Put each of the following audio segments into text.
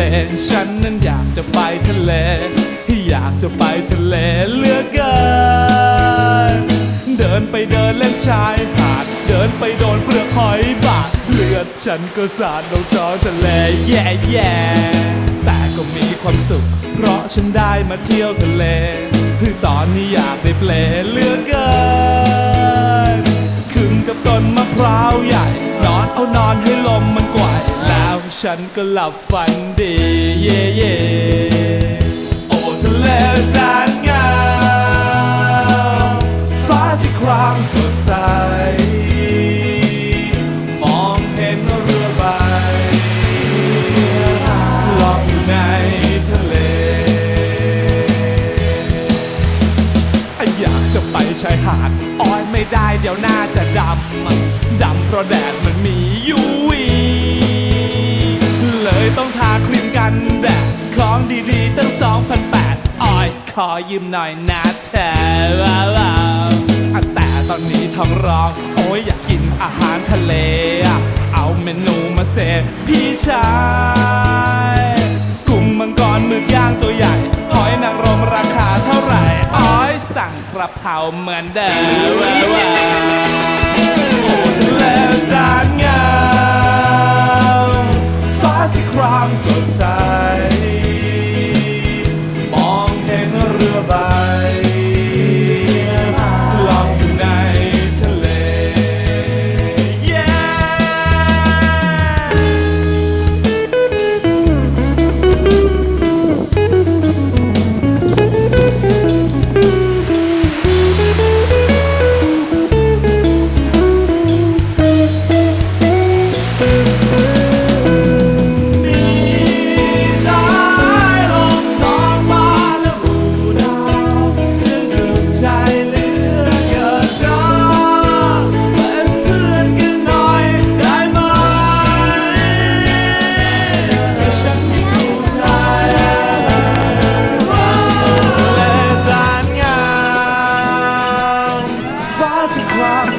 เล ฉันนั้นอยากจะไปทะเล ที่อยากจะไปทะเลเลือกเกิน เดินไปเดินเล่นชายหาด เดินไปโดนเปลือกหอยบาดเลือดฉันก็สาดลงท้องทะเลแย่แย่แต่ก็มีความสุข เพราะฉันได้มาเที่ยวทะเลคือตอนนี้อยากได้เปลเลือกเกินขึ้นกับต้นมะพร้าวใหญ่ นอนเอานอนให้ล ฉันก็หลับฝันดีเย่เย่โอ้ทะเลแสนงามฟ้าที่ครามสดใส มองเห็นเรือใบลอยอยู่ในทะเล อยากจะไปชายหาดอ้อยไม่ได้เดี๋ยวหน้าจะดำ ดำเพราะแดดมันมีอยูวีเลย อยขอยืมหน่อยนะเธอว้าวแต่ตอนนี้ท้องร้อง โอ้ยอยากกินอาหารทะเล เอาเมนูมาเสพพี่ชายกุ้งมังกรหมึกย่างตัวใหญ่หอยนางรมราคาเท่าไหร่อ้อยสั่งกระเพราเหมือนเดิมว้าวโอ้ทะเลสนงาม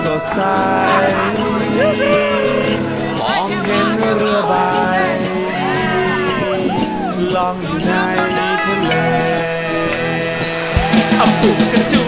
สดใสมองเห็นเรือใบลองอยู่ในทะเลอับปุกกระจู